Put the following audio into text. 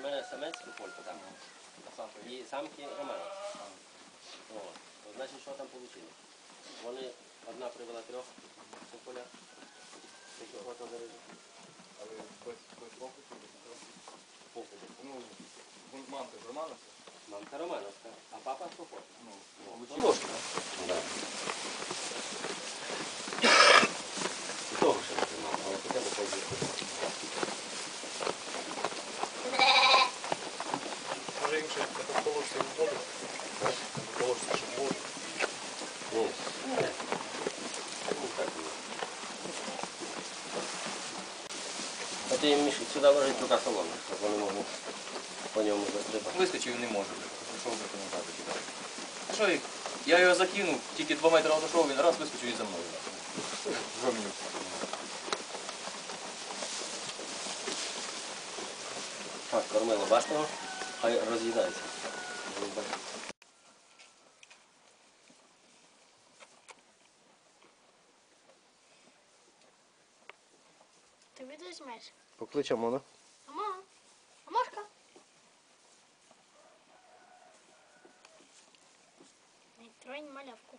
Знаєте, таку польку там? І самки Романовські. От. То, значить, що там вийшло? Вони, одна привела трьох поля, яких от одержу. Але без, нічого. Покуди. Ну, мамка ж Романовська. Мамка Романовська, а папа Сухот. Ну, Ну, От їм між- сюди ложить рука соломи, щоб вони могли по ньому застрибати. Вискочив і не може. Пішов вже по назад кидати. Що їх? Я його закинув, тільки два метри одійшов, він раз вискочив і за мною. Мені? Так, кормили, бачите? Хай роз'їдається. Ти відвізьмеш. Поклич ну. Амона. Амон. Амошка. Не тронь малявку.